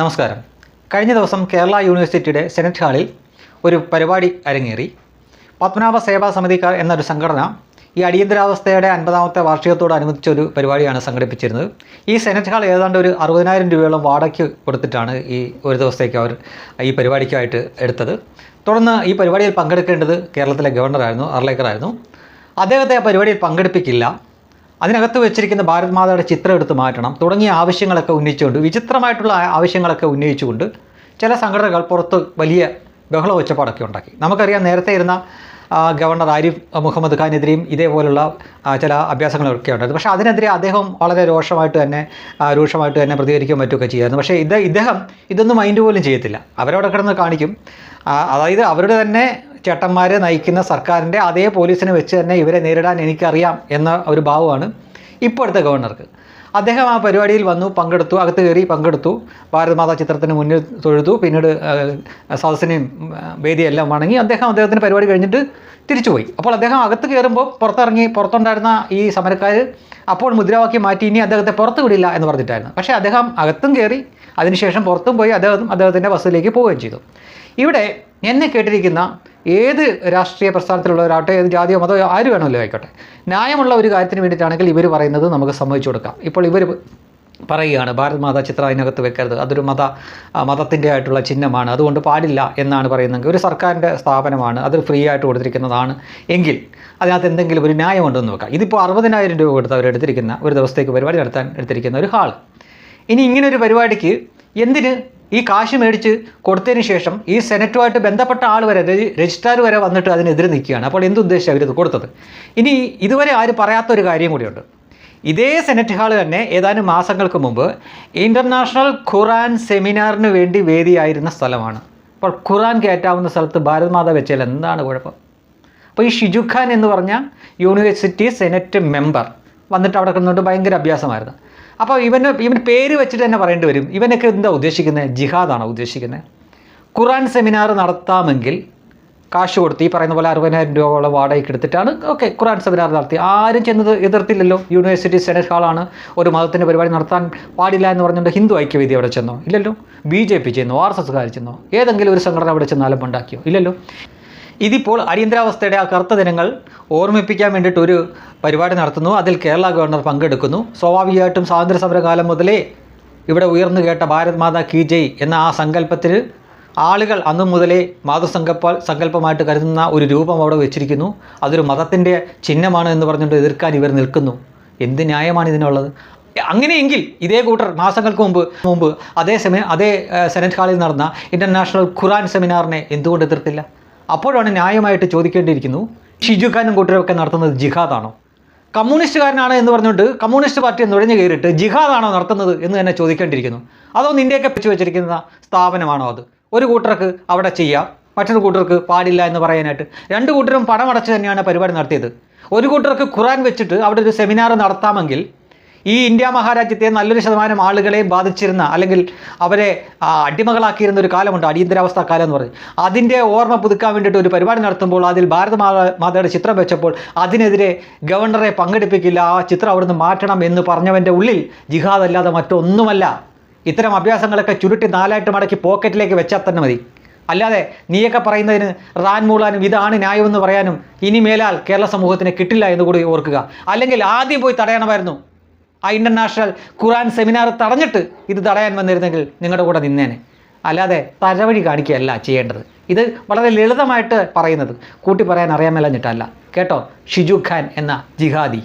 നമസ്കാരം. കഴിഞ്ഞ ദിവസം കേരള യൂണിവേഴ്സിറ്റിയുടെ സെനറ്റ് ഹാളിൽ ഒരു പരിപാടി അരങ്ങേറി. പത്മനാഭ സേവാ സമിതിക്കാർ എന്നൊരു സംഘടന ഈ അടിയന്തരാവസ്ഥയുടെ അൻപതാമത്തെ വാർഷികത്തോടനുബന്ധിച്ച ഒരു പരിപാടിയാണ് സംഘടിപ്പിച്ചിരുന്നത്. ഈ സെനറ്റ് ഹാൾ ഏതാണ്ട് ഒരു അറുപതിനായിരം രൂപയോളം വാടകയ്ക്ക് കൊടുത്തിട്ടാണ് ഈ ഒരു ദിവസത്തേക്ക് അവർ ഈ പരിപാടിക്കായിട്ട് എടുത്തത്. തുടർന്ന് ഈ പരിപാടിയിൽ പങ്കെടുക്കേണ്ടത് കേരളത്തിലെ ഗവർണറായിരുന്നു അർലേക്കറായിരുന്നു. അദ്ദേഹത്തെ ആ പരിപാടിയിൽ പങ്കെടുപ്പിക്കില്ല. അതിനകത്ത് വെച്ചിരിക്കുന്ന ഭാരത് മാതയുടെ ചിത്രം എടുത്ത് മാറ്റണം. തുടങ്ങിയ ആവശ്യങ്ങളൊക്കെ ഉന്നയിച്ചുകൊണ്ട് വിചിത്രമായിട്ടുള്ള ആവശ്യങ്ങളൊക്കെ ഉന്നയിച്ചുകൊണ്ട് ചില സംഘടനകൾ പുറത്ത് വലിയ ബഹള ഒച്ചപ്പാടൊക്കെ ഉണ്ടാക്കി. നമുക്കറിയാം നേരത്തെ ഇരുന്ന ഗവർണർ ആരിഫ് മുഹമ്മദ് ഖാനെതിരെയും ഇതേപോലുള്ള ചില അഭ്യാസങ്ങളൊക്കെ ഉണ്ടായിരുന്നു. പക്ഷേ അതിനെതിരെ അദ്ദേഹം വളരെ രോഷമായിട്ട് തന്നെ രൂക്ഷമായിട്ട് തന്നെ പ്രതികരിക്കാൻ പറ്റുകയൊക്കെ ചെയ്യായിരുന്നു. പക്ഷേ ഇത് ഇദ്ദേഹം ഇതൊന്നും മൈൻഡ് പോലും ചെയ്യത്തില്ല. അവരവിടെ കിടന്ന് കാണിക്കും. അതായത് അവരുടെ തന്നെ ചേട്ടന്മാരെ നയിക്കുന്ന സർക്കാരിന്റെ അതേ പോലീസിനെ വെച്ച് തന്നെ ഇവരെ നേരിടാൻ എനിക്കറിയാം എന്ന ഒരു ഭാവമാണ് ഇപ്പോഴത്തെ ഗവർണർക്ക്. അദ്ദേഹം ആ പരിപാടിയിൽ വന്നു പങ്കെടുത്തു അകത്ത് കയറി പങ്കെടുത്തു. ഭാരതമാതാ ചിത്രത്തിന് മുന്നിൽ തൊഴുതു. പിന്നീട് സദസ്സിനെയും വേദിയെല്ലാം വണങ്ങി അദ്ദേഹം അദ്ദേഹത്തിന്റെ പരിപാടി കഴിഞ്ഞിട്ട് തിരിച്ചുപോയി. അപ്പോൾ അദ്ദേഹം അകത്ത് കയറുമ്പോൾ പുറത്തിറങ്ങി പുറത്തുണ്ടായിരുന്ന ഈ സമരക്കാർ അപ്പോൾ മുദ്രാവാക്യം മാറ്റി ഇനി അദ്ദേഹത്തെ പുറത്ത് വിടില്ല എന്ന് പറഞ്ഞിട്ടായിരുന്നു. പക്ഷേ അദ്ദേഹം അകത്തും കയറി അതിനുശേഷം പുറത്തും പോയി അദ്ദേഹം അദ്ദേഹത്തിന്റെ ബസ്സിലേക്ക് പോവുകയും ചെയ്തു. ഇവിടെ എന്നെ കേട്ടിരിക്കുന്ന ഏത് രാഷ്ട്രീയ പ്രസ്ഥാനത്തിലുള്ളവരാകട്ടെ ഏത് ജാതിയോ മതമോ ആര് വേണമല്ലോ ആയിക്കോട്ടെ. ന്യായമുള്ള ഒരു കാര്യത്തിന് വേണ്ടിയിട്ടാണെങ്കിൽ ഇവർ പറയുന്നത് നമുക്ക് സമ്മതിച്ചു കൊടുക്കാം. ഇപ്പോൾ ഇവർ പറയുകയാണ് ഭാരത് മാതാ ചിത്രം അതിനകത്ത് വെക്കരുത്. അതൊരു മത മതത്തിന്റെ ആയിട്ടുള്ള ചിഹ്നമാണ്. അതുകൊണ്ട് പാടില്ല എന്നാണ് പറയുന്നതെങ്കിൽ ഒരു സർക്കാരിന്റെ സ്ഥാപനമാണ്. അത് ഫ്രീ ആയിട്ട് കൊടുത്തിരിക്കുന്നതാണ് എങ്കിൽ അതിനകത്ത് എന്തെങ്കിലും ഒരു ന്യായമുണ്ടെന്ന് നോക്കാം ഇതിപ്പോൾ അറുപതിനായിരം രൂപ കൊടുത്ത് അവർ എടുത്തിരിക്കുന്ന ഒരു ദിവസത്തേക്ക് പരിപാടി നടത്താൻ എടുത്തിരിക്കുന്ന ഒരു ഹാൾ ഇനി ഇങ്ങനൊരു പരിപാടിക്ക് എന്തിന് ഈ കാശ് മേടിച്ച് കൊടുത്തതിന് ശേഷം ഈ സെനറ്റുമായിട്ട് ബന്ധപ്പെട്ട ആൾ വരെ രജിസ്ട്രാർ വരെ വന്നിട്ട് അതിനെതിരെ നിൽക്കുകയാണ്. അപ്പോൾ എന്തുദ്ദേശിച്ചാണ് അവരിത് കൊടുത്തത്? ഇനി ഇതുവരെ ആരും പറയാത്തൊരു കാര്യം കൂടിയുണ്ട്. ഇതേ സെനറ്റ് ഹാൾ തന്നെ ഏതാനും മാസങ്ങൾക്ക് മുമ്പ് ഇന്റർനാഷണൽ ഖുറാൻ സെമിനാറിന് വേണ്ടി വേദിയായിരുന്ന സ്ഥലമാണ്. അപ്പോൾ ഖുറാൻ കയറ്റാവുന്ന സ്ഥലത്ത് ഭാരത് മാത വെച്ചാൽ എന്താണ് കുഴപ്പം? അപ്പോൾ ഈ ഷിജുഖാൻ എന്ന് പറഞ്ഞ യൂണിവേഴ്സിറ്റി സെനറ്റ് മെമ്പർ വന്നിട്ട് അവിടെ കിടന്നുകൊണ്ട് ഭയങ്കര അഭ്യാസമായിരുന്നു. അപ്പോൾ ഇവന് ഇവൻ പേര് വെച്ചിട്ട് തന്നെ പറയേണ്ടി വരും. ഇവനൊക്കെ എന്താ ഉദ്ദേശിക്കുന്നത് ജിഹാദാണോ ഉദ്ദേശിക്കുന്നത് ഖുറാൻ സെമിനാർ നടത്താമെങ്കിൽ കാശ് കൊടുത്ത് ഈ പറയുന്ന പോലെ അറുപതിനായിരം രൂപയോളം വാടകയ്ക്ക് എടുത്തിട്ടാണ് ഓക്കെ ഖുറാൻ സെമിനാർ നടത്തി. ആരും ചെന്നത് എതിർത്തില്ലല്ലോ. യൂണിവേഴ്സിറ്റി സെനറ്റ് ഹാളാണ് ഒരു മതത്തിന്റെ പരിപാടി നടത്താൻ പാടില്ല എന്ന് പറഞ്ഞുകൊണ്ട് ഹിന്ദു ഐക്യവേദി അവിടെ ചെന്നോ? ഇല്ലല്ലോ. ബി ജെ പി ചെന്നോ? ആർ എസ് എസ്കാർ ചെന്നോ? ഏതെങ്കിലും ഒരു സംഘടന അവിടെ ചെന്നാലും ഉണ്ടാക്കിയോ ഇല്ലല്ലോ. ഇതിപ്പോൾ അടിയന്തരാവസ്ഥയുടെ ആ കറുത്ത ദിനങ്ങൾ ഓർമ്മിപ്പിക്കാൻ വേണ്ടിയിട്ട് ഒരു പരിപാടി നടത്തുന്നു. അതിൽ കേരള ഗവർണർ പങ്കെടുക്കുന്നു. സ്വാഭാവികമായിട്ടും സ്വാതന്ത്ര്യ സമരകാലം മുതലേ ഇവിടെ ഉയർന്നു കേട്ട ഭാരത് മാതാ കി ജയ് എന്ന ആ സങ്കല്പത്തിൽ ആളുകൾ അന്നു മുതലേ മാതൃസങ്കല്പ സങ്കല്പമായിട്ട് കരുതുന്ന ഒരു രൂപം അവിടെ വെച്ചിരിക്കുന്നു. അതൊരു മതത്തിന്റെ ചിഹ്നമാണ് എന്ന് പറഞ്ഞുകൊണ്ട് എതിർക്കാൻ ഇവർ നിൽക്കുന്നു. എന്ത് ന്യായമാണ് ഇതിനുള്ളത്? അങ്ങനെയെങ്കിൽ ഇതേ കൂട്ടർ മാസങ്ങൾക്ക് മുമ്പ് മുമ്പ് അതേ സമയം അതേ സെനറ്റ് ഹാളിൽ നടന്ന ഇന്റർനാഷണൽ ഖുറാൻ സെമിനാറിനെ എന്തുകൊണ്ട് എതിർത്തില്ല? അപ്പോഴാണ് ന്യായമായിട്ട് ചോദിക്കേണ്ടിയിരിക്കുന്നു. ഷിജു ഖാനും കൂട്ടരൊക്കെ നടത്തുന്നത് ജിഹാദാണോ? കമ്മ്യൂണിസ്റ്റുകാരനാണ് എന്ന് പറഞ്ഞുകൊണ്ട് കമ്മ്യൂണിസ്റ്റ് പാർട്ടി നുഴഞ്ഞു കയറിയിട്ട് ജിഹാദാണോ നടത്തുന്നത് എന്ന് തന്നെ ചോദിക്കേണ്ടിയിരിക്കുന്നു. അതോ നിന്റെയൊക്കെ പിടിച്ചു വെച്ചിരിക്കുന്ന സ്ഥാപനമാണോ അത്? ഒരു കൂട്ടർക്ക് അവിടെ ചെയ്യാം മറ്റൊരു കൂട്ടർക്ക് പാടില്ല എന്ന് പറയാനായിട്ട്. രണ്ട് കൂട്ടരും പണമടച്ച് തന്നെയാണ് പരിപാടി നടത്തിയത്. ഒരു കൂട്ടർക്ക് ഖുറാൻ വെച്ചിട്ട് അവിടെ ഒരു സെമിനാർ നടത്താമെങ്കിൽ ഈ ഇന്ത്യ മഹാരാജ്യത്തെ നല്ലൊരു ശതമാനം ആളുകളെ ബാധിച്ചിരുന്ന അല്ലെങ്കിൽ അവരെ അടിമകളാക്കിയിരുന്ന ഒരു കാലമുണ്ട് അടിയന്തരാവസ്ഥ കാലം എന്ന് പറയും. അതിന്റെ ഓർമ്മ പുതുക്കാൻ വേണ്ടിയിട്ട് ഒരു പരിപാടി നടത്തുമ്പോൾ അതിൽ ഭാരത മാതയുടെ ചിത്രം വെച്ചപ്പോൾ അതിനെതിരെ ഗവർണറെ പങ്കെടുപ്പിക്കില്ല ആ ചിത്രം അവിടുന്ന് മാറ്റണം എന്ന് പറഞ്ഞവന്റെ ഉള്ളിൽ ജിഹാദ് അല്ലാതെ മറ്റൊന്നുമല്ല. ഇത്തരം അഭ്യാസങ്ങളൊക്കെ ചുരുട്ടി നാലായിട്ട് മടക്കി പോക്കറ്റിലേക്ക് വെച്ചാൽ തന്നെ മതി. അല്ലാതെ നീയൊക്കെ പറയുന്നതിന് റാൻ മൂളാനും ഇതാണ് ന്യായമെന്ന് പറയാനും ഇനി മേലാൽ കേരള സമൂഹത്തിന് കിട്ടില്ല എന്ന് കൂടി ഓർക്കുക. അല്ലെങ്കിൽ ആദ്യം പോയി തടയണമായിരുന്നു. ആ ഇന്റർനാഷണൽ ഖുറാൻ സെമിനാർ തടഞ്ഞിട്ട് ഇത് തടയാൻ വന്നിരുന്നെങ്കിൽ നിങ്ങളുടെ കൂടെ നിന്നേനെ. അല്ലാതെ തരവഴി കാണിക്കുകയല്ല ചെയ്യേണ്ടത്. ഇത് വളരെ ലളിതമായിട്ട് പറയുന്നത്. കൂട്ടി പറയാൻ അറിയാൻ മേലഞ്ഞിട്ടല്ല. കേട്ടോ? ഷിജു ഖാൻ എന്ന ജിഹാദി.